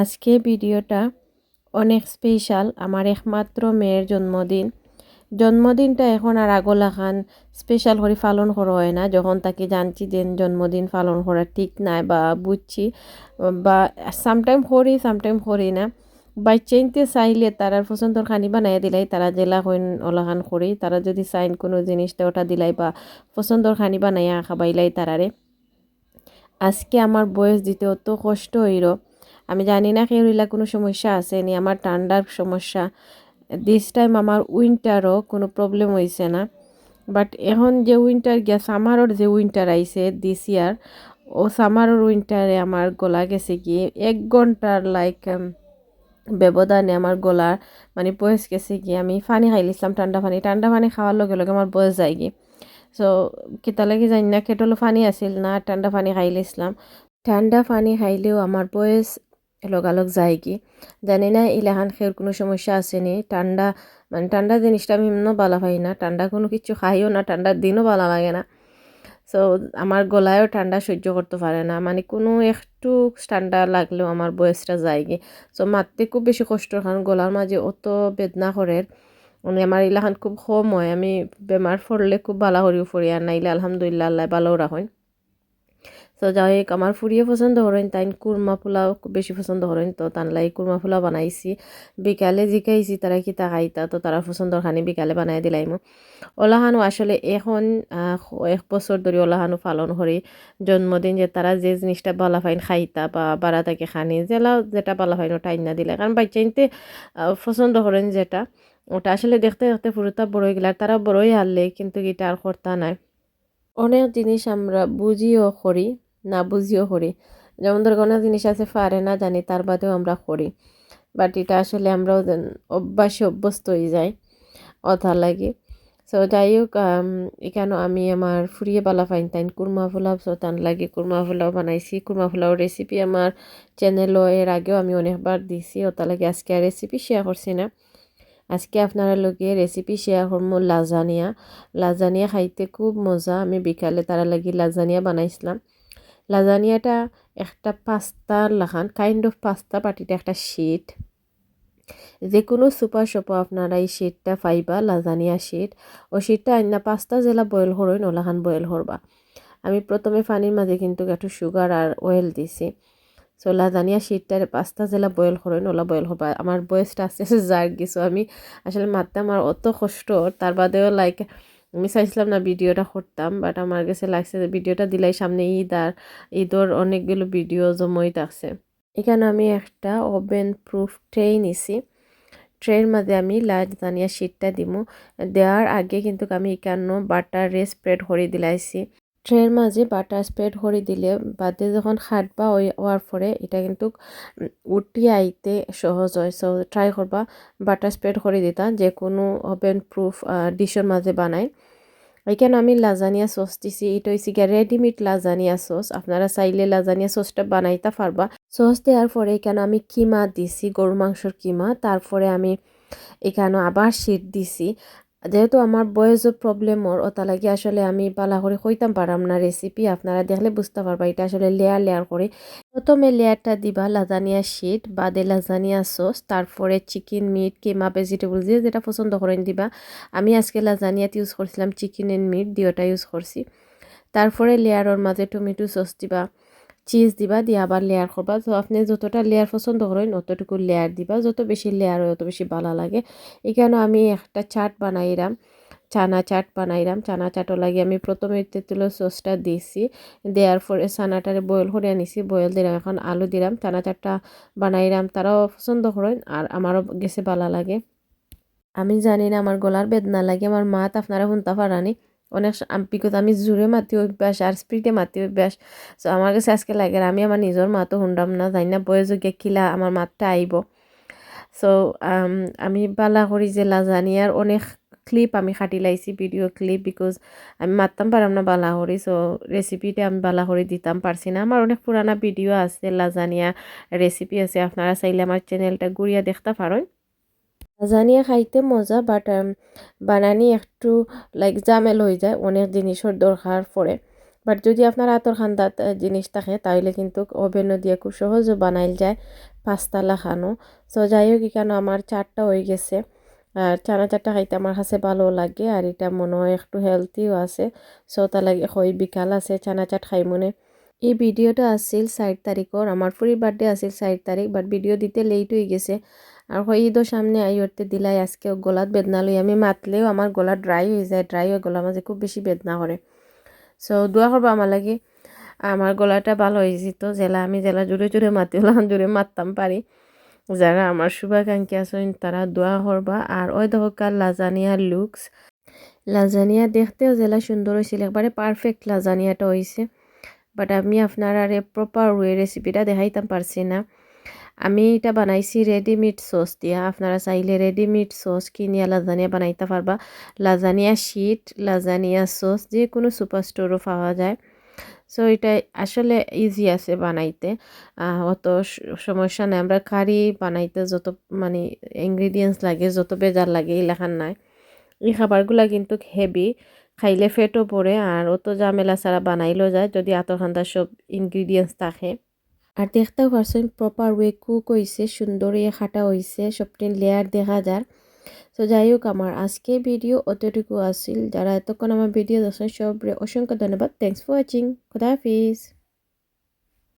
আজকে ভিডিওটা অনেক স্পেশাল আমার একমাত্র মেয়ের জন্মদিন। জন্মদিনটা এখন আর আগলা খান স্পেশাল করে পালন করা হয় না। যখন তাকে জানছি যে জন্মদিন পালন করা ঠিক নাই বা বুঝছি, বা সামটাইম করি সামটাইম করি না। বাই চেনতে চাইলে তারা পছন্দর খানি বানাই দিলাই, তারা জেলা হইন ওলাখান করি। তারা যদি চাইন কোনো জিনিসটা ওটা দিলাই বা পছন্দর খানি বানাইয়া খাবাইলাই তারারে। আজকে আমার বয়স দিতে অত কষ্ট হইল। আমি জানি না কেউরিলা কোনো সমস্যা আছে নি, আমার ঠান্ডার সমস্যা। দিস টাইম আমার উইন্টারও কোনো প্রবলেম হয়েছে না। বাট এখন যে উইন্টার গিয়া সামারর যে উইন্টার আইছে দিস ইয়ার ও সামারর উইন্টারে আমার গলা গেছে কি, এক ঘণ্টার লাইক ব্যবধানে আমার গলার মানে বয়স গেছে কি, আমি পানি খাইলিছিলাম ঠান্ডা পানি ঠান্ডা পানি খাওয়ার লগে লগে আমার বয়স যায় কি। সো কিতা জানি না কেটলো পানি আছিল না, ঠান্ডা পানি খাইলিছিলাম ঠান্ডা পানি খাইলেও আমার বয়স লগালগ যায় কি জানি না ইলাহান খের কোনো সমস্যা আসেনি ঠান্ডা মানে ঠান্ডা জিনিসটা আমি এমনও বালা পাই না। ঠান্ডা কোনো কিছু খাইও না ঠান্ডার দিনও ভালো লাগে না। সো আমার গলায়ও ঠান্ডা সহ্য করতে পারে না। মানে কোনো একটু ঠান্ডা লাগলেও আমার বয়সটা যায় কি সো মারতে খুব বেশি কষ্ট কারণ গলার মাঝে অত বেদনা করে মানে আমার ইলাখান খুব কম হয়। আমি বেমার পড়লে খুব ভালো করিও পড়ি আর নাইলে আলহামদুলিল্লাহ, আল্লাহ ভালো রাখেন তো যাই হোক, আমার ফুরিয়ে পছন্দ করেন তাই কুরমা পোলাও বেশি পছন্দ করেন তো তানলাই কুরমা পোলাও বানাইছি। বিকালে জিকাইছি তারা কি তা খাইতা? তো তারা পছন্দর খানি বিকালে বানাই দিলাইমো ওলাহানো আসলে এখন এক বছর ধরে ওলাহানো পালন করি জন্মদিন যে তারা যে জিনিসটা বালা ফাইন খাইতা বা বাড়া তাকে খানি, জেলা যেটা বালা ফাইন ওটা না দিলে। কারণ বাচ্চাইনতে পছন্দ করেন যেটা। ওটা আসলে দেখতে দেখতে পুরোটা বড়ই গেলার তারা বড়ই হারলে কিন্তু এটা আর কর্তা নাই। অনেক জিনিস আমরা বুঝিও করি, না বুঝিও করি। যেমন ধর কোনো জিনিস আছে পারে না জানি, তার বাদেও আমরা করি। বাট এটা আসলে আমরাও অভ্যাসে অভ্যস্ত হয়ে যাই অথা লাগে। সো যাই হোক এখানে আমি আমার ফুরিয়ে পালা ফাইন তাইন। কুরমা ফুলাও সো তান লাগে, কুরমা ফুলাও বানাইছি। কুরমা ফুলাও রেসিপি আমার চ্যানেলও এর আগেও আমি অনেকবার দিছি ওটা লাগে আজকে আর রেসিপি শেয়ার করছি না। আজকে আপনারা লগে রেসিপি শেয়ার করব লাজানিয়া লাজানিয়া খাইতে খুব মজা। আমি বিকালে তারা লাগি লাজানিয়া বানাইছিলাম। লাজানিয়াটা একটা পাস্তা লাখান কাইন্ড অফ পাস্তা পাটিটা একটা শিট যে কোনো সুপার শপও আপনারা এই শিটটা পাইবা লাজানিয়া শিট ও শিটটা আইনা পাস্তা জেলা বয়েল করইন ওলাখান বয়েল করবা। আমি প্রথমে পানির মাঝে কিন্তু একটু সুগার আর অয়েল দিছি। সো লাজানিয়া শিটটার পাঁচটা জেলা বয়েল করইন ওলা বয়েল হবা। আমার বয়সটা আস্তে আস্তে যার গেছো আমি। আসলে মারতে আমার অত কষ্ট, তার বাদেও লাইক আমি চাইছিলাম না ভিডিওটা করতাম বাট আমার কাছে লাগছে যে ভিডিওটা দিলাই সামনে ঈদ আর ঈদর অনেকগুলো ভিডিও জমই থাকছে। এখানে আমি একটা ওভেন প্রুফ ট্রে নিছি। ট্রের মধ্যে আমি লাজানিয়া শিটটা দিমু। দেওয়ার আগে কিন্তু আমি এখানো বাটার স্প্রেড করে দিলাইছি। ট্রের মাঝে বাটার স্প্রেড করে দিলে বাদে যখন খাটবা ওই হওয়ার পরে এটা কিন্তু উঠিয়ে আইতে সহজ হয়। সো ট্রাই করবা বাটার স্প্রেড করে দিতা যে কোনো ওভেন প্রুফ ডিশের মাঝে বানাই। এখানে আমি লাজানিয়া সস দিছি, এটা হয়েছে গিয়ে রেডিমেড লাজানিয়া সস। আপনারা চাইলে লাজানিয়া সসটা বানাইতে পারবা। সস দেওয়ার পরে এখানে আমি কিমা দিছি গরু মাংসর কিমা। তারপরে আমি এখানে আবার শীত দিছি। যেহেতু আমার বয়স প্রবলেমর ওটা লাগে আসলে আমি পালা করে কইতাম পারাম না রেসিপি আপনারা দেখলে বুঝতে পারবা, এটা আসলে লেয়ার লেয়ার করে। প্রথমে লেয়ারটা দিবা লাজানিয়া শিট বাদে লাজানিয়া সস তারপরে চিকেন মিট কিমা ভেজিটেবল দিয়ে যেটা পছন্দ করেন দিবা। আমি আজকে লাজানিয়াতে ইউজ করছিলাম চিকেন এন্ড মিট দিওটা ইউজ করছি। তারপরে লেয়ারের মাঝে টমেটো সস দিবা। চিজ দিবা দিয়ে আবার লেয়ার করবা তো আপনি যতটা লেয়ার পছন্দ করেন, অতটুকু লেয়ার দিবা। যত বেশি লেয়ার হয়, অত বেশি ভালো লাগে। এখানে আমি একটা চাট বানাইলাম চানা চাট বানাইলাম চানা চাটও লাগে আমি প্রথমে তেঁতুলো সসটা দিয়েছি দেওয়ার পরে চানাটারে বয়েল করে আনিছি। বয়েল দিলাম, এখন আলু দিলাম। চানা চাটটা বানাইলাম তারাও পছন্দ করেন আর আমারও গেছে ভালো লাগে। আমি জানি না আমার গলার বেদনা লাগে, আমার মাত আপনারা শুনতে পারানি। অনেক বিকজ আমি জোরে মাতি অভ্যাস আর স্পিডে মাতি অভ্যাস। সো আমার কাছে আজকে লাগে আমি আমার নিজের মাতো শুনলাম না জানি না বয়সযোগ্য কিলা আমার মাতটা আইব সো আমি বালা করি যে লাজানিয়ার অনেক ক্লিপ আমি খাটি লাইছি ভিডিও ক্লিপ বিকজ আমি মারতাম পারাম না বালা করি সো রেসিপিটা আমি বালা করে দিতাম পারছি না। আমার অনেক পুরানা ভিডিও আছে, লাজানিয়া রেসিপি আছে। আপনারা চাইলে আমার চ্যানেলটা ঘুরিয়া দেখতে পারেন লাজানিয়া খাইতে মজা বাট বানানি একটু লাইক জামেল হয়ে যায় অনেক জিনিসের দরকার পড়ে বাট যদি আপনার আতর খান্দাত জিনিস থাকে তাহলে কিন্তু ওভেনও দিয়ে খুব সহজে বানাইল যায়, পাঁচতলা খানো। সো যাই হোক কেন আমার চারটা হয়ে গেছে। আর চানা চারটা খাইতে আমার কাছে ভালো লাগে আর এটা মনে হয় একটু হেলথিও আছে। সো তার লাগে বিকাল আছে, চানা চাট খাই মনে। এই ভিডিওটা আছিল চার তারিখর আমার ফুরির বার্থডে আছিল চার তারিখ বাট ভিডিও দিতে লেট হয়ে গেছে। আর ঈদও সামনে আই উঠতে দিলাই, আজকে গলাত বেদনা লই আমি মাতলেও আমার গলা ড্রাই হয়ে যায় ড্রাই হয়ে গলা মাঝে খুব বেশি বেদনা করে সো দোয়া করব আমার লাগে। আমার গলাটা ভালো হয়ে যেত জেলা আমি জেলা জুড়ে জুড়ে মাতিলাম জুড়ে মারতাম পারি যারা আমার শুভাকাঙ্ক্ষী আছেন তারা দোয়া করবা আর ওই দহকার লাজানিয়া লুকস লাজানিয়া দেখতেও জেলা সুন্দর হয়েছিল একবারে পারফেক্ট লাজানিয়াটা হয়েছে বাট আমি আপনার আর প্রপার ওয়ে রেসিপিটা দেখাইতাম পারছি না। আমি এটা বানাইছি রেডিমেড সস দিয়া। আপনারা চাইলে রেডিমেড সস কিনিয়া লাজানিয়া বানাইতে পারবা। লাজানিয়া শিট লাজানিয়া সস যে কোনো সুপার স্টোরও পাওয়া যায়। সো এটা আসলে ইজি আছে বানাইতে। অত সমস্যা নাই। আমরা কারি বানাইতে যত মানে ইনগ্রিডিয়েন্টস লাগে, যত বেজার লাগে, এই লেখার নাই। এই খাবারগুলা কিন্তু হেভি খাইলে ফেটও পড়ে আর অত ঝামেলা ছাড়া বানাইলেও যায় যদি আতর খান্দা সব ইনগ্রিডিয়েন্টস থাকে। আর দেখতেও পারছেন প্রপার ওয়ে কুক হয়েছে সুন্দর ইয়ে খাটা হয়েছে সবটির লেয়ার দেখা যার। তো যাই হোক, আমার আজকে ভিডিও অতটুকু আসিল যারা এতক্ষণ আমার ভিডিও দেখছেন সব অসংখ্য ধন্যবাদ। থ্যাংকস ফর ওয়াচিং খুদা হাফিজ।